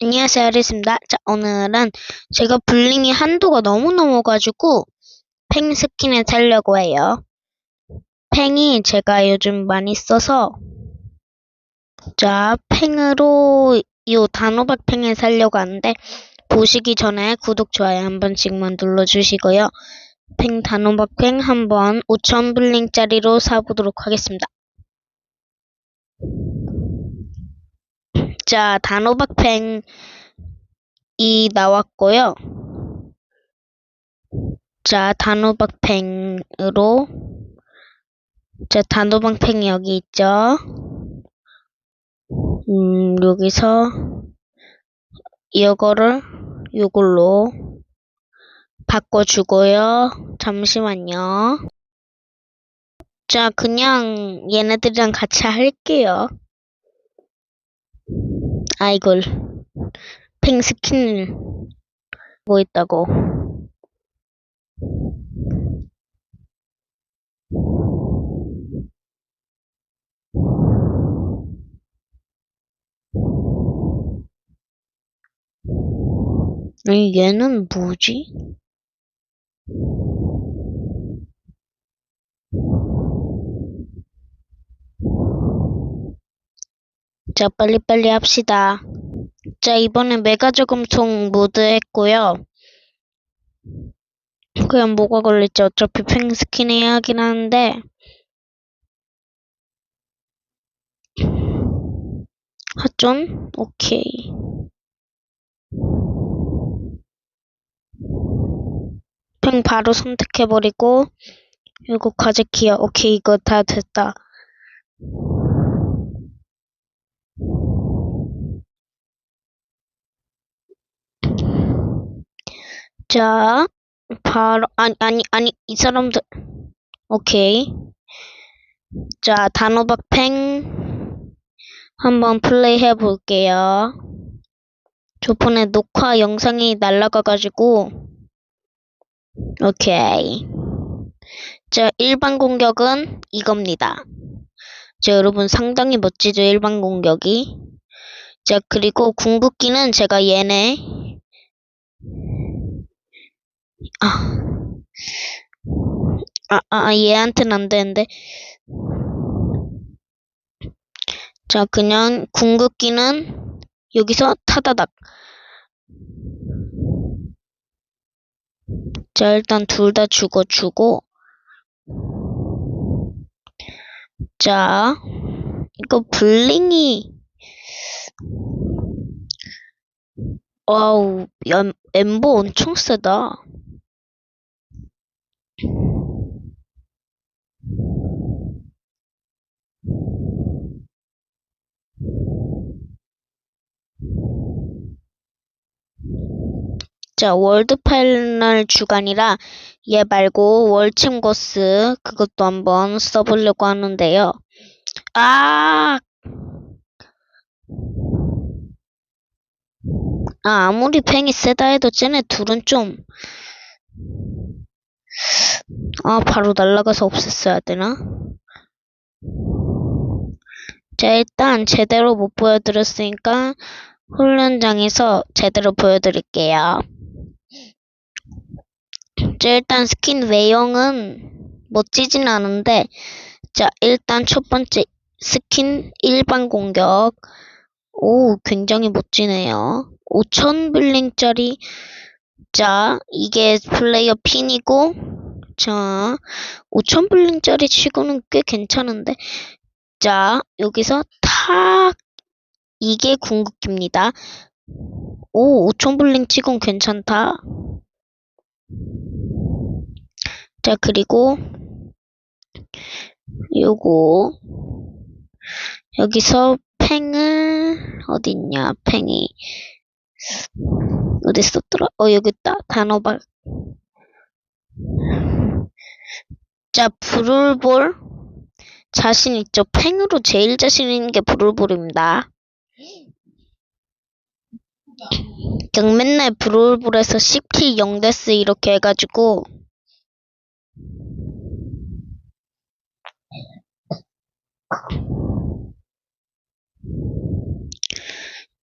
안녕하세요, 아리스입니다. 자, 오늘은 제가 블링이 한도가 너무 넘어가지고 팽 스킨을 살려고 해요. 팽이 제가 요즘 많이 써서 자, 팽으로 요 단호박 팽을 살려고 하는데 보시기 전에 구독, 좋아요 한 번씩만 눌러주시고요. 팽 단호박 팽 한번 5천 블링짜리로 사보도록 하겠습니다. 자, 단호박팽이 나왔고요. 자, 단호박팽으로 자, 단호박팽이 여기 있죠. 음, 여기서 이거를 요걸로 바꿔주고요. 잠시만요. 자, 그냥 얘네들이랑 같이 할게요. 아, 이걸. 팽 스킨을 뭐 있다고. 아니, 얘는 뭐지? 자, 빨리빨리 합시다. 자, 이번엔 메가저금통 모드 했고요. 그냥 뭐가 걸릴지 어차피 팽 스킨 해야 하긴 하는데. 하존? 오케이. 팽 바로 선택해버리고, 이거 가제키야. 오케이, 이거 다 됐다. 자, 바로, 아니, 아니, 아니, 이 사람들. 오케이. 자, 단호박팽 한번 플레이 해 볼게요. 저번에 녹화 영상이 날라가 가지고, 오케이. 자, 일반 공격은 이겁니다. 자, 여러분 상당히 멋지죠, 일반 공격이. 자, 그리고 궁극기는 제가 얘네, 아, 아, 아 얘한테는 안 되는데. 자, 그냥 궁극기는 여기서 타다닥. 자, 일단 둘 다 죽어주고. 자, 이거 블링이. 와우, 엠, 엠보 엄청 세다. 자, 월드 파이널 주간이라 얘 말고 월침고스 그것도 한번 써보려고 하는데요. 아! 아, 아무리 팽이 세다 해도 쟤네 둘은 좀, 아, 바로 날아가서 없앴어야 되나? 자, 일단 제대로 못 보여드렸으니까 훈련장에서 제대로 보여드릴게요. 자, 일단 스킨 외형은 멋지진 않은데, 자, 일단 첫 번째 스킨 일반 공격. 오, 굉장히 멋지네요. 5천 블링짜리. 자, 이게 플레이어 핀이고, 자, 5천 블링짜리 치고는 꽤 괜찮은데. 자, 여기서 탁! 이게 궁극기입니다. 오, 5천 블링 치곤 괜찮다. 자, 그리고 요거. 여기서 팽을 어딨냐? 팽이. 어디 썼더라? 어 여기 있다. 단호박. 자 브룰볼. 자신 있죠? 팽으로 제일 자신 있는 게 브룰볼입니다. 그냥 맨날 브롤볼에서 10킬 0데스 이렇게 해가지고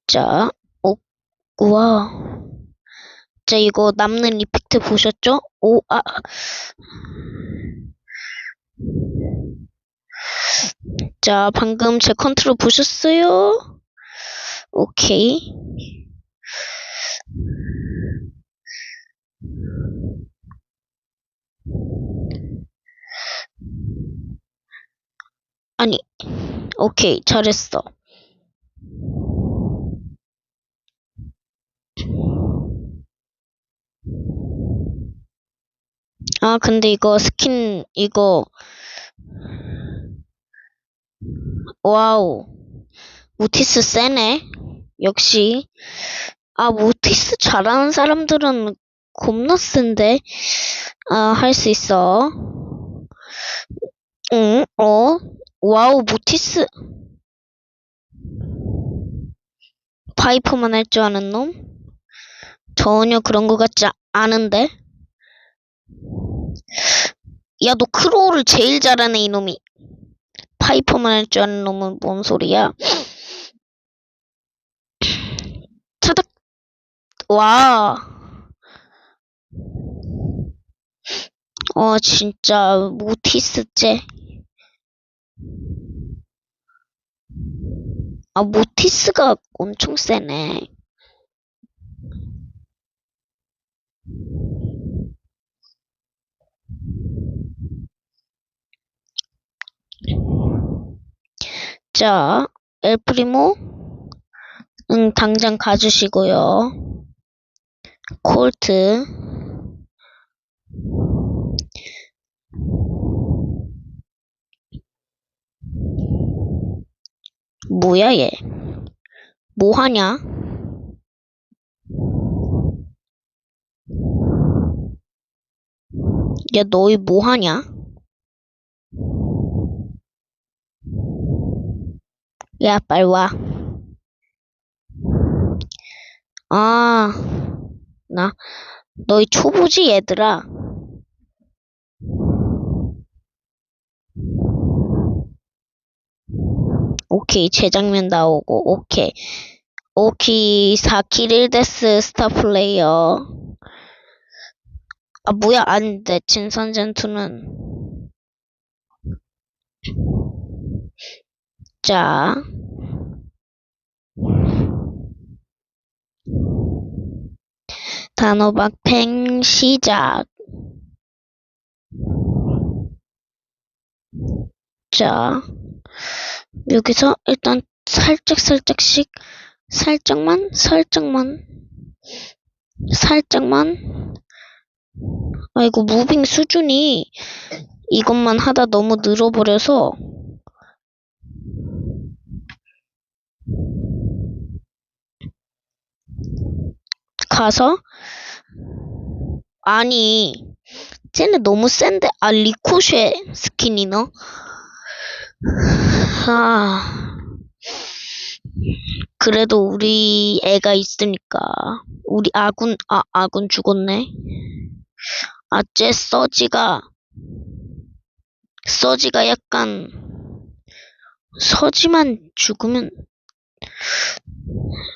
자, 오, 우와. 자, 이거 남는 이펙트 보셨죠? 오, 아. 자, 방금 제 컨트롤 보셨어요? 오케이. 아니, 오케이, 잘했어. 아, 근데 이거 스킨, 이거, 와우. 모티스 세네. 역시. 아, 모티스 잘하는 사람들은 겁나 센데. 아, 할 수 있어. 응, 어? 와우, 모티스. 파이퍼만 할 줄 아는 놈? 전혀 그런 것 같지 않은데? 야, 너 크로우를 제일 잘하네, 이놈이. 파이퍼만 할 줄 아는 놈은 뭔 소리야? 차닥. 와. 어, 진짜, 모티스 째. 아, 모티스가 엄청 세네. 자, 엘프리모, 응, 당장 가주시고요. 콜트, 뭐야, 얘? 뭐 하냐? 야, 너희 뭐 하냐? 야, 빨리 와. 아, 나, 너희 초보지, 얘들아. 오케이, 재장면 나오고, 오케이. 오케이, 4킬 1데스 스타 플레이어. 아, 뭐야, 아닌데, 진선 전투는. 자. 단호박 팽 시작. 자, 여기서 일단 살짝 살짝씩 살짝만 살짝만 살짝만. 아이고 무빙 수준이 이것만 하다 너무 늘어버려서. 가서. 아니 쟤네 너무 센데? 아 리코쉐 스킨이 너 아, 그래도 우리 애가 있으니까. 우리 아군, 아, 아군 죽었네. 아, 쟤 서지가, 서지가 약간, 서지만 죽으면,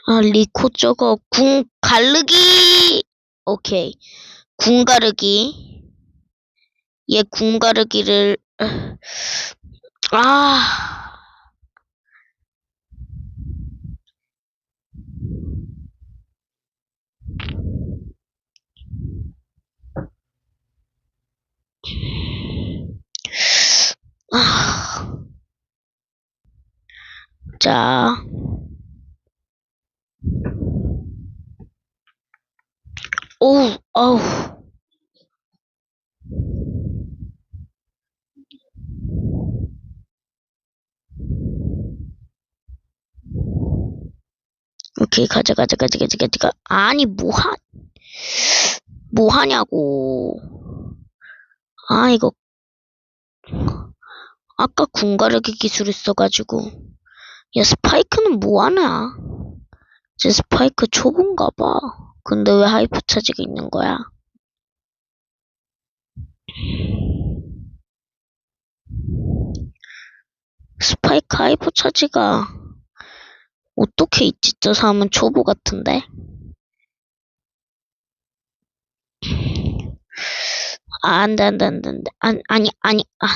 아, 리코 저거, 궁 가르기! 오케이. 궁 가르기. 얘 궁 가르기를, 아. 아. 자. 오우, 어우. 오케이, 가자, 가자, 가자, 가자, 가자, 가. 아니, 뭐 하, 뭐 하냐고. 아, 이거. 아까 궁가르기 기술 있어가지고. 야, 스파이크는 뭐 하냐? 제 스파이크 초보인가 봐. 근데 왜 하이퍼 차지가 있는 거야? 스파이크 하이퍼 차지가 어떻게 있지? 저 사람은 초보 같은데? 아, 안 돼, 안 돼, 안 돼, 안 돼. 아니, 아니, 아니, 아.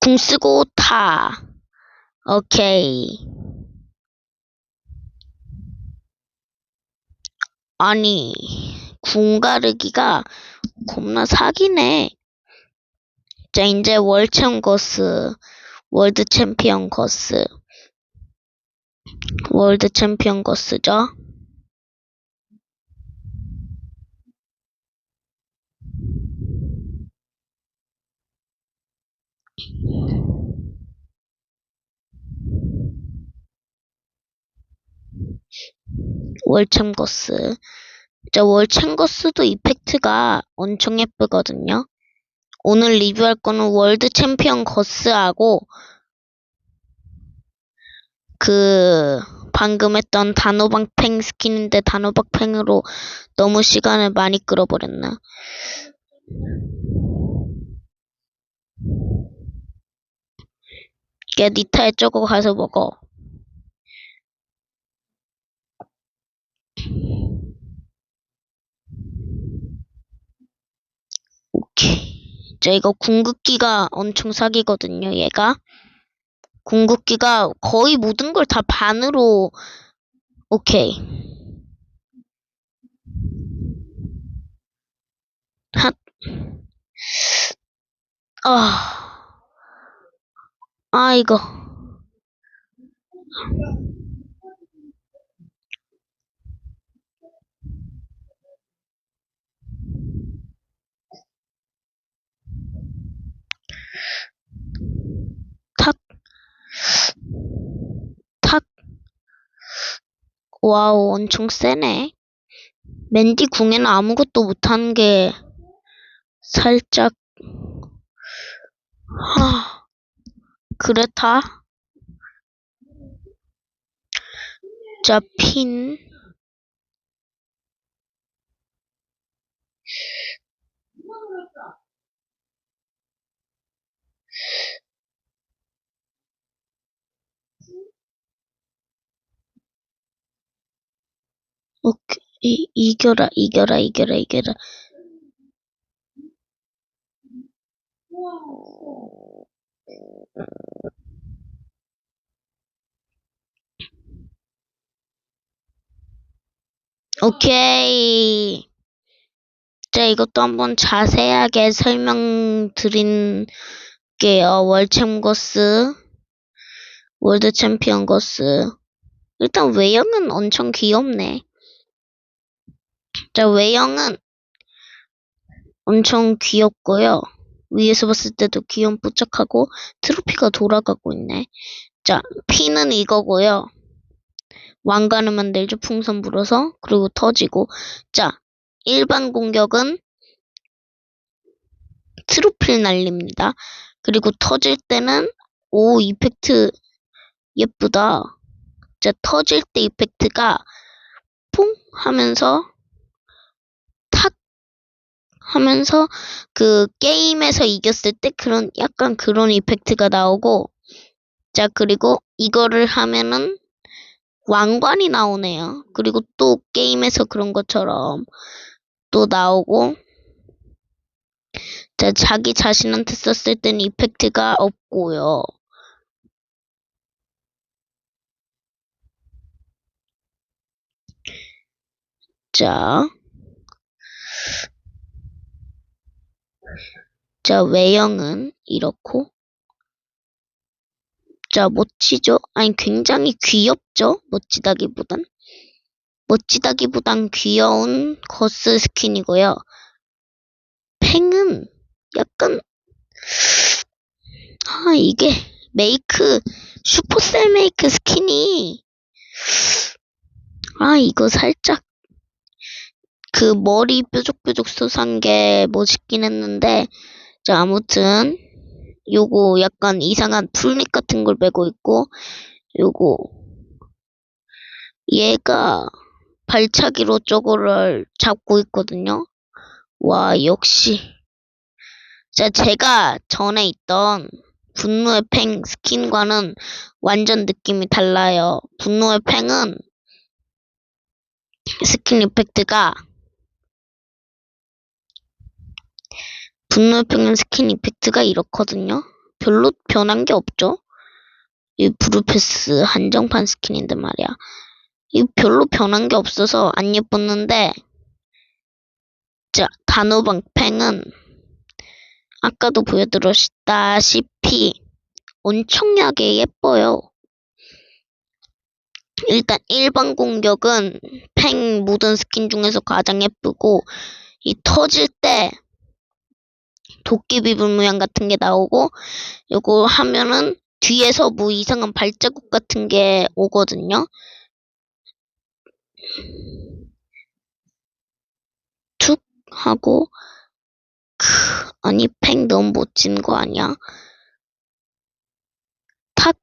궁 쓰고 타. 오케이. 아니, 궁 가르기가 겁나 사기네. 자, 이제 월챔 거스, 월드 챔피언 거스, 월드 챔피언 거스죠. 월챔 거스. 자, 월챔 거스도 이펙트가 엄청 예쁘거든요. 오늘 리뷰할 거는 월드 챔피언 거스하고 그 방금 했던 단호박팽 스킨인데 단호박팽으로 너무 시간을 많이 끌어버렸나. 야, 니타에 저거 가서 먹어. 자, 이거 궁극기가 엄청 사기거든요, 얘가. 궁극기가 거의 모든 걸 다 반으로, 오케이. 핫. 아. 아, 이거. 탁. 탁. 와우, 엄청 세네. 맨디 궁에는 아무것도 못한 게 살짝 하 그렇다. 자, 핀. 오케이. 이, 이겨라, 이겨라, 이겨라, 이겨라. 오케이. 자, 이것도 한번 자세하게 설명드릴게요. 월챔 거스, 월드 챔피언 거스. 일단 외형은 엄청 귀엽네. 자, 외형은 엄청 귀엽고요. 위에서 봤을 때도 귀염 뽀짝하고 트로피가 돌아가고 있네. 자, 피는 이거고요. 왕관을 만들죠. 풍선 불어서. 그리고 터지고. 자, 일반 공격은 트로피를 날립니다. 그리고 터질 때는 오 이펙트 예쁘다. 자, 터질 때 이펙트가 퐁 하면서 탁 하면서 그 게임에서 이겼을 때 그런 약간 그런 이펙트가 나오고 자, 그리고 이거를 하면은 왕관이 나오네요. 그리고 또 게임에서 그런 것처럼 또 나오고 자, 자기 자신한테 썼을 때는 이펙트가 없고요. 자, 자, 외형은 이렇고 자, 멋지죠? 아니, 굉장히 귀엽죠? 멋지다기보단. 멋지다기보단 귀여운 거스 스킨이고요. 팽은 약간, 아, 이게 메이크, 슈퍼셀 메이크 스킨이, 아, 이거 살짝, 그 머리 뾰족뾰족 솟은 게 멋있긴 했는데, 자, 아무튼, 요거 약간 이상한 풀잎 같은 걸 메고 있고, 요거, 얘가 발차기로 저거를 잡고 있거든요. 와, 역시. 자, 제가 전에 있던 분노의 팽 스킨과는 완전 느낌이 달라요. 분노의 팽은 스킨 이펙트가 팽은 스킨 이펙트가 이렇거든요. 별로 변한 게 없죠. 이 브루패스 한정판 스킨인데 말이야. 이 별로 변한 게 없어서 안 예뻤는데 자 단호박 팽은 아까도 보여드렸다시피 엄청나게 예뻐요. 일단 일반 공격은 팽 모든 스킨 중에서 가장 예쁘고 이 터질 때 도깨비 불 모양 같은 게 나오고 요거 하면은 뒤에서 뭐 이상한 발자국 같은 게 오거든요. 툭 하고 크 아니 팽 너무 멋진 거 아니야? 탁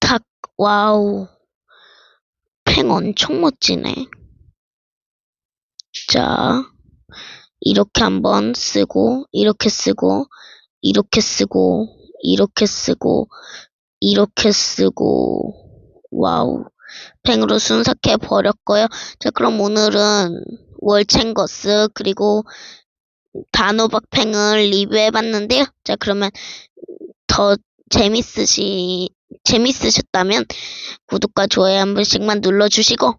탁 와우 팽 엄청 멋지네. 자 이렇게 한번 쓰고 이렇게 쓰고 이렇게 쓰고 이렇게 쓰고 이렇게 쓰고 와우 팽으로 순삭해 버렸고요. 자 그럼 오늘은 월챙거스 그리고 단호박 팽을 리뷰해 봤는데요. 자 그러면 더 재밌으시 재밌으셨다면 구독과 좋아요 한 번씩만 눌러주시고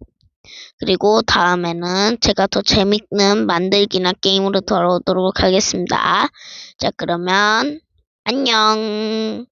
그리고 다음에는 제가 더 재밌는 만들기나 게임으로 돌아오도록 하겠습니다. 자 그러면 안녕.